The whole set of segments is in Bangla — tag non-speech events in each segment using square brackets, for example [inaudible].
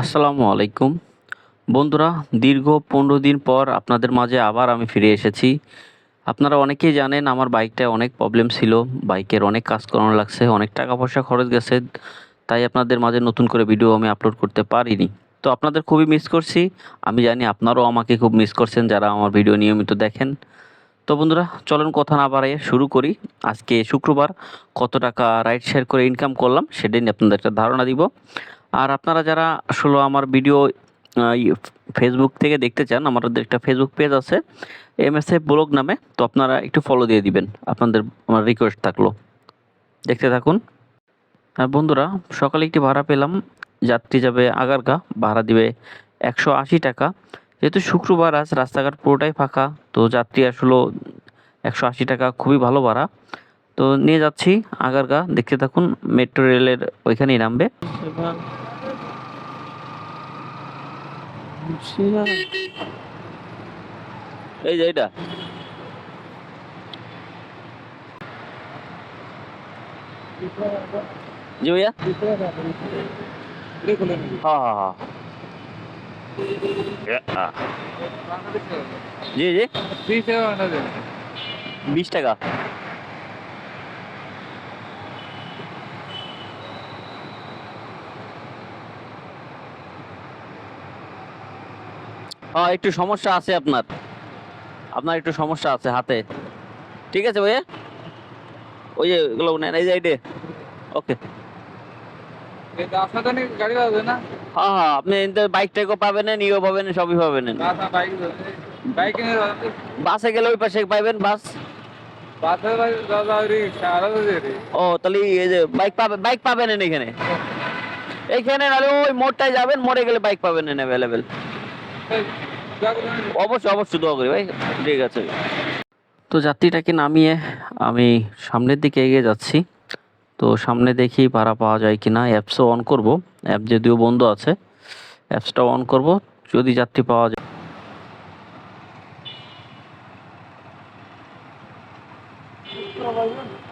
আসসালামু আলাইকুম। বন্ধুরা, দীর্ঘ পনেরো দিন পর আপনাদের মাঝে আবার আমি ফিরে এসেছি। আপনারা অনেকেই জানেন আমার বাইকটায় অনেক প্রবলেম ছিল, বাইকের অনেক কাজ করানো লাগছে, অনেক টাকা পয়সা খরচ গেছে, তাই আপনাদের মাঝে নতুন করে ভিডিও আমি আপলোড করতে পারিনি। তো আপনাদের খুবই মিস করছি, আমি জানি আপনারাও আমাকে খুব মিস করছেন যারা আমার ভিডিও নিয়মিত দেখেন। তো বন্ধুরা, চলুন কথা না বাড়াইয়ে শুরু করি। আজকে শুক্রবার, কত টাকা রাইড শেয়ার করে ইনকাম করলাম, সেটাই নিয়ে আপনাদের একটা ধারণা দিব। আর আপনারা যারা আসলে আমার ভিডিও ফেসবুক থেকে দেখতে চান, আমাদের একটা ফেসবুক পেজ আছে এম এস ব্লগ নামে, তো আপনারা একটু ফলো দিয়ে দিবেন, আপনাদের আমার রিকোয়েস্ট থাকল। দেখতে থাকুন। আর বন্ধুরা, সকালে একটি ভাড়া পেলাম, যাত্রী যাবে আগারগা, ভাড়া দিবে একশো আশি টাকা। যেহেতু শুক্রবার আজ রাস্তাঘাট পুরোটাই ফাঁকা, তো যাত্রী আসলে একশো আশি টাকা, খুবই ভালো ভাড়া। তো নিয়ে যাচ্ছি আগারগা, দেখতে থাকুন, মেট্রো রেলের ওইখানেই নামবে। এই যে এটা জি ভাইয়া? হ্যাঁ হ্যাঁ, হ্যাঁ। জি বিশ টাকা। হ্যাঁ একটু সমস্যা আছে আপনার। আপনার একটু সমস্যা আছে হাতে। ঠিক আছে ভাইয়া? ওই যে এগুলো নেন এই যে ওকে হ্যাঁ হ্যাঁ আপনি বাইক টাইকও পাবেন নিয়েও পাবেন সবই পাবেন। বাসে গেলে ওই পাশে পাইবেন বাস ও তাহলে এই যে বাইক পাবেন বাইক পাবেন এখানে? এইখানে নাহলে ওই মোড়টায় যাবেন মোড়ে গেলে বাইক পাবেন অ্যাভেলেবেল অবশ্যই অবশ্যই দোয়া করি ভাই। ঠিক আছে। তো যাত্রীটাকে নামিয়ে আমি সামনের দিকে এগিয়ে যাচ্ছি। তো সামনে দেখি ভাড়া পাওয়া যায় কি না অ্যাপসও অন করব। অ্যাপ যদিও বন্ধ আছে, অ্যাপসটাও অন করব। যদি যাত্রী পাওয়া যায়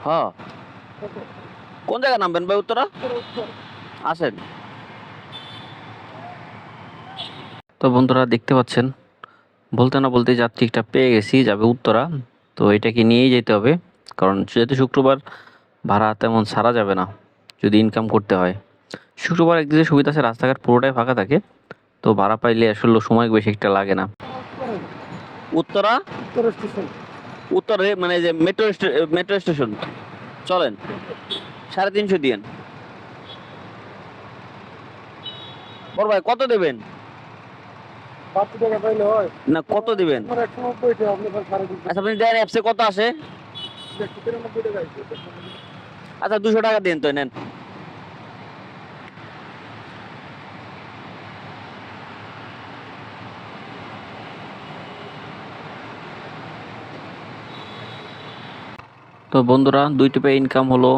হ্যাঁ। কোন জায়গায় নামবেন ভাই উত্তরা? আসেন। তো বন্ধুরা দেখতে পাচ্ছেন, বলতে না বলতে যাত্রীটা পেয়ে গেছি, যাবে উত্তরা। তো এটাকে নিয়েই যেতে হবে, কারণ যেহেতু শুক্রবার ভাড়া তেমন ছাড়া যাবে না, যদি ইনকাম করতে হয়। শুক্রবার একদিকে সুবিধা আছে, রাস্তাঘাট পুরোটাই ফাঁকা থাকে, তো ভাড়া পাইলে আসলে সময় বেশি একটা লাগে না। উত্তরা? উত্তরে মানে যে মেট্রো মেট্রো স্টেশন চলেন, সাড়ে তিনশো দিয়েন। বড় ভাই, কত দেবেন পাঁচশো টাকা পাইলে হয় না কত দিবেন? আচ্ছা আপনি দেন অ্যাপসে কত আসে? আচ্ছা দুশো টাকা দিন তো নেন। তো বন্ধুরা দুই টিপে ইনকাম হলো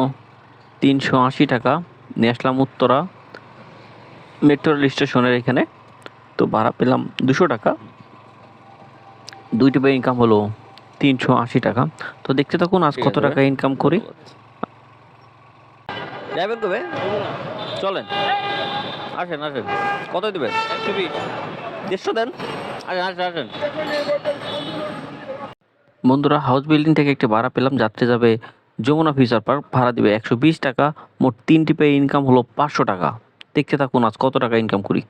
তিনশো আশি টাকা। নিয়ে আসলাম উত্তরা। মেট্রো রেল স্টেশনের এখানে। তো ভাড়া পেলাম দুশো টাকা। দুই টিপে ইনকাম হলো তিনশো আশি টাকা। তো দেখতে থাকুন আজ কত টাকা ইনকাম করি। যাবেন চলেন। আসেন আসেন। কত দিবেন? দেড়শো দেন। আসেন আসেন আসেন। বন্ধুরা হাউস বিল্ডিং থেকে একটি ভাড়া পেলাম। যাত্রী যাবে যমুনা ফিচার পার্ক। ভাড়া দিবে একশো বিশ টাকা। মোট তিনটি পেয়ে ইনকাম হলো পাঁচশো টাকা। দেখতে থাকুন আজ কত টাকা ইনকাম করি।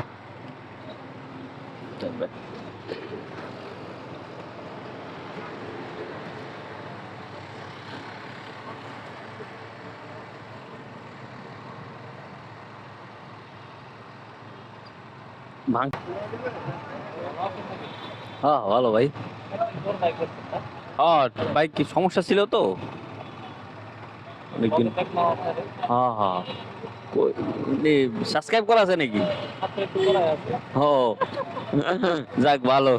ভাঙ হ্যাঁ ভালো ভাই। হ্যাঁ বাইক কি সমস্যা ছিল তো? অনেকদিন হ্যাঁ হ্যাঁ। সাবস্ক্রাইব করা আছে নাকি? ও যাক ভালো।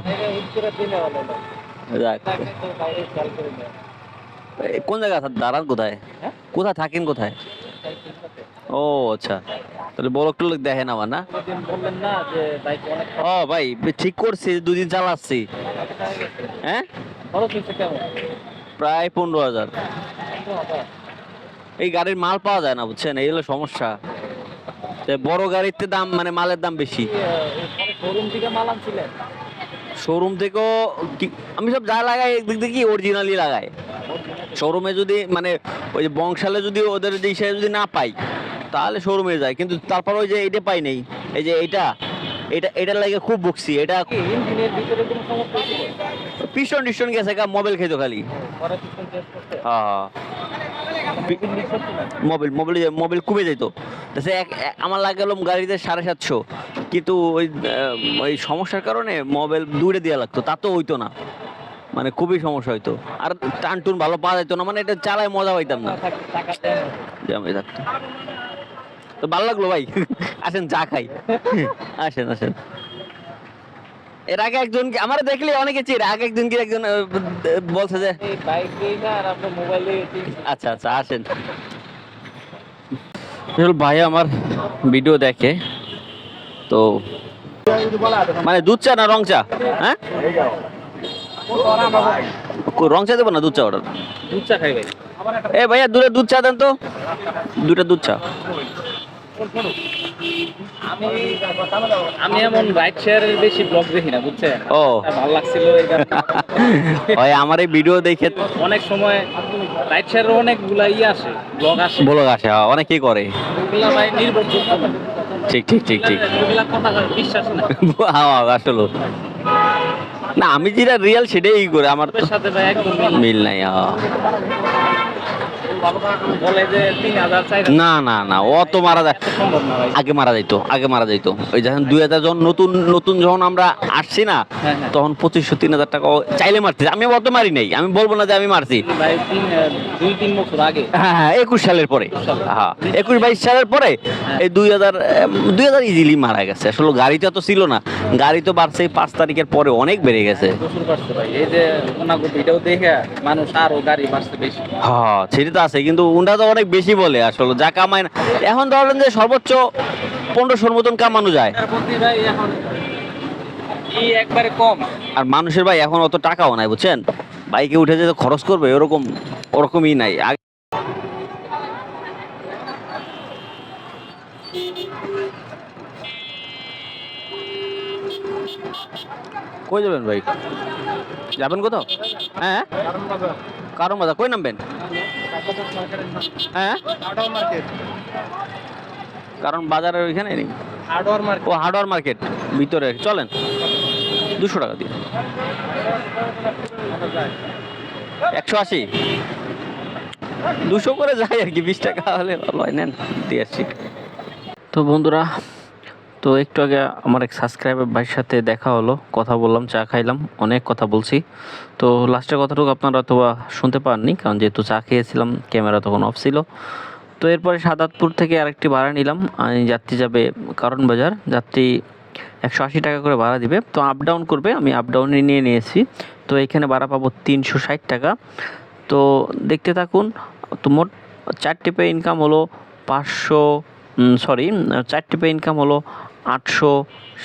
যাক। কোন জায়গা দাঁড়ান কোথায়? কোথায় থাকেন কোথায়? ও আচ্ছা। তাহলে বড় একটু লোক দেখেন আমার, না? বললেন না ও ভাই, ঠিক করছি, দুদিন চালাচ্ছি। হ্যাঁ? প্রায় পনেরো হাজার। এই গাড়ির মাল পাওয়া যায় না, বুঝছেন? এই হলো সমস্যা। বড় গাড়িতে দাম মানে মালের দাম বেশি। শোরুম থেকে মাল আমি সব যা লাগাই একদিক থেকে অরিজিনালি লাগাই। শোরুমে যদি মানে ওই বংশালে যদি ওদের যে যদি না পাই তাহলে শোরুমে যায়। কিন্তু তারপর ওই যে এটা পাই নেই। এই যে এটা এটা এটা লাগে খুব বকছি এটা ইঞ্জিনের ভিতরে কোনো সমস্যা ছিল? পিস্টন টিস্টন গেছে কা মোবাইল খেতো খালি। পিছন হ্যাঁ মোবাইল মোবাইল মোবাইল কমে যেত এক আমার লাগালো গাড়িতে সাড়ে সাতশো। কিন্তু ওই ওই সমস্যার কারণে মোবাইল দূরে দেওয়া লাগতো। তা তো হইতো না। মানে খুবই সমস্যা হইতো। আর টান টুন ভালো পাওয়া যেত না। মানে এটা চালায় মজা পাইতাম না। থাকতো। তো ভালো লাগল ভাই। আসেন চা খাই। [laughs] আসেন আসেন। এর আগে একজন আমার দেখলে অনেকে চির আগে একজন কি একজন বলছে যে বাইক দিয়ে না আর আপনার মোবাইলে আচ্ছা আচ্ছা আসেন। ভাই আমার ভিডিও দেখে তো মানে দুধ চা না রং চা? হ্যাঁ? রং চা দেবো না দুধ চা অর্ডার? দুধ চা খাই ভাই। এ ভাইয়া দুটো দুধ চা দেন তো। দুটা দুধ চা। আমি আমি এমন রাইড শেয়ারের বেশি ব্লগ দেখি না বুঝছেন? ও। ভালো লাগছিল [laughs] আমার এই ভিডিও দেখে অনেক সময় রাইড শেয়ারের অনেকগুলা ই আসে ব্লগ আসে। বলো আসে হ্যাঁ, অনেকেই করে। ওগুলা ভাই নির্ভরযোগ্য ঠিক ঠিক ঠিক ঠিক। ওগুলা কথা বিশ্বাস না [laughs] হ্যাঁ আসলে। না আমি যেটা রিয়েল সেটাই করে আমার সাথে মিল নাই। না না না মারা যায়। আগে মারা যাইতো আগে মারা যাইতো। ওই যখন দুই হাজার যখন নতুন নতুন যখন আমরা আসছি না হ্যাঁ, হ্যাঁ। তখন পঁচিশশো তিন হাজার টাকা চাইলে আমি অত মারি নাই। আমি বলব না যে আমি মারছি। দুই তিন বছর আগে। হ্যাঁ হ্যাঁ একুশ সালের পরে। হ্যাঁ একুশ বাইশ সালের পরে। এই দুই হাজার দুই হাজার ইজিলি মারা গেছে। আসলে গাড়িটা তো ছিল না। গাড়ি তো বাড়ছে পাঁচ তারিখের পরে অনেক বেড়ে গেছে। প্রচুর বাড়ছে ভাই। এই যে ওনাকে ভিডিও দেখে মানুষ আরও গাড়ি বাড়ছে বেশি। হ্যাঁ সেটা তো আছে। কিন্তু উনটা তো অনেক বেশি বলে আসলে যা কামায় না। এখন ধরেন যে সর্বোচ্চ পনেরোশোর মতন কামানো যায়। একবারে কম। আর মানুষের ভাই এখন অত টাকাও নাই বুঝছেন? বাইকে উঠে যে খরচ করবে ওরকম ওরকমই নাই। কই যাবেন ভাই? যাবেন কোথাও? হ্যাঁ? কারণ বাজার। কই নামবেন? হ্যাঁ? কারণ বাজারের ওইখানে নেই। হার্ডওয়ার মার্কেট ও হার্ডওয়ার মার্কেট ভিতরে। চলেন দুশো টাকা দিয়ে। একশো আশি। দুশো করে যায় আর কি বিশ টাকা হলে ভালো হয়। নেন দিয়ে আসছি। তো বন্ধুরা তো একটু আগে আমার এক সাবস্ক্রাইবার ভাইয়ের সাথে দেখা হলো, কথা বললাম, চা খাইলাম, অনেক কথা বলছি। তো লাস্টের কথাটুকু আপনারা অথবা শুনতে পাননি, কারণ যেহেতু চা খেয়েছিলাম ক্যামেরা তখন অফ ছিল। তো এরপরে সাদাতপুর থেকে আরেকটি ভাড়া নিলাম আমি যাত্রী যাবে কারণ বাজার। যাত্রী একশো আশি টাকা করে ভাড়া দিবে। তো আপ ডাউন করবে, আমি আপ ডাউনে নিয়ে নিয়েছি। তো এখানে ভাড়া পাবো তিনশো ষাট টাকা। তো দেখতে থাকুন, তো মোট চার টিপে ইনকাম হলো পাঁচশো সরি চারটি টিপে ইনকাম হলো আটশো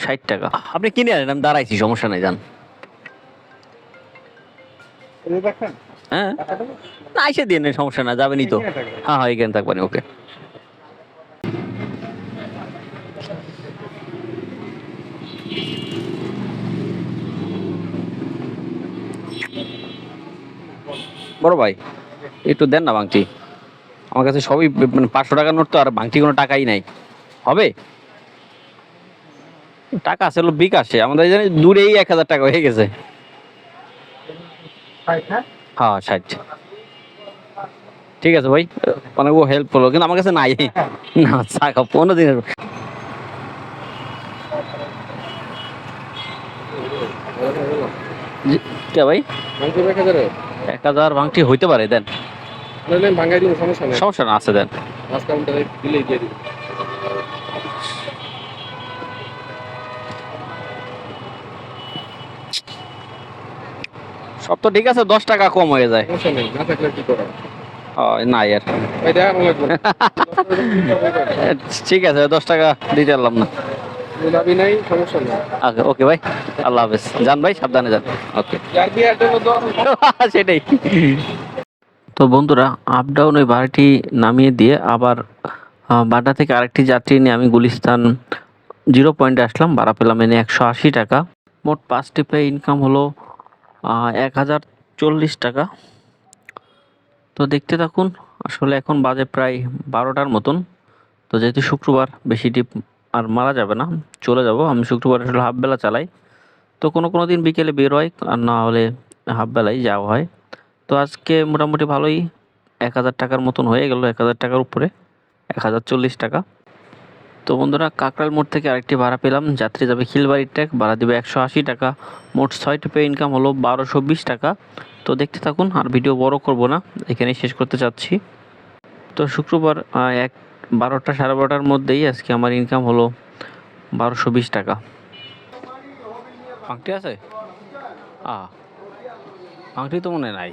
ষাট টাকা। আপনি কিনে আনেন আমি দাঁড়াইছি। সমস্যা নেই যান। হ্যাঁ। না এসে দিয়ে নেন সমস্যা না যাবেনই তো। হ্যাঁ হ্যাঁ এখানে থাকবেন ওকে। বড় ভাই একটু দেন না বাংটি। আমার কাছে সবই মানে পাঁচশো টাকার নোট তো আর বাংটি কোনো টাকাই নাই। হবে? টাকা আছে হলো বিকাশে। আমাদের জানি দূরেই এক হাজার টাকা হয়ে গেছে। হ্যাঁ? ষাট। ঠিক আছে ভাই অনেক হেল্প করল কিন্তু আমার কাছে নাই। না টাকা পনেরো দিনের। কে ভাই? এক হাজার ভাঙটি হইতে পারে দেন। সমস্যা না আছে দেন পাঁচ কাউন্টারে দিলেই দিয়ে দিব সব তো ঠিক আছে দশ টাকা কম হয়ে যায়। সমস্যা নেই না থাকলে কি করা না [laughs] ঠিক আছে দশ টাকা দিতে পারলাম না। গুলাবি নাই সমস্যা নেই। ওকে ওকে ভাই আল্লাহ হাফেজ। যান ভাই সাবধানে যান। ওকে [laughs] সেটাই। তো বন্ধুরা আপ ডাউন ওই ভাড়াটি নামিয়ে দিয়ে আবার বাড্ডা থেকে আরেকটি যাত্রী নিয়ে আমি গুলিস্তান জিরো পয়েন্টে আসলাম। ভাড়া পেলাম এনে একশো আশি টাকা। মোট পাঁচ ট্রিপে ইনকাম হলো এক হাজার চল্লিশ টাকা। তো দেখতে থাকুন, আসলে এখন বাজে প্রায় বারোটার মতন। তো যেহেতু শুক্রবার, বেশি টিপ আর মারা যাবে না, চলে যাব। আমি শুক্রবার আসলে হাফ বেলা চালাই। তো কোনো কোনো দিন বিকেলে বের হয়, আর না হলে হাফ বেলাই যাওয়া হয়। তো আজকে মোটামুটি ভালোই, এক হাজার টাকার মতন হয়ে গেল, এক হাজার টাকার উপরে, এক হাজার চল্লিশ টাকা। তো বন্ধুরা কাকরাল মোড় থেকে আরেকটি ভাড়া পেলাম। যাত্রী যাবে খিলবাড়ির ট্যাগ ভাড়া দেবে একশো আশি টাকা। মোট ছয় ট্রিপে ইনকাম হলো বারোশো বিশ টাকা। তো দেখতে থাকুন, আর ভিডিও বড় করব না, এখানেই শেষ করতে চাচ্ছি। তো শুক্রবার এক বারোটা সাড়ে বারোটার মধ্যেই আজকে আমার ইনকাম হলো বারোশো বিশ টাকা। আংটি আছে? আ আংটি তো মনে নাই।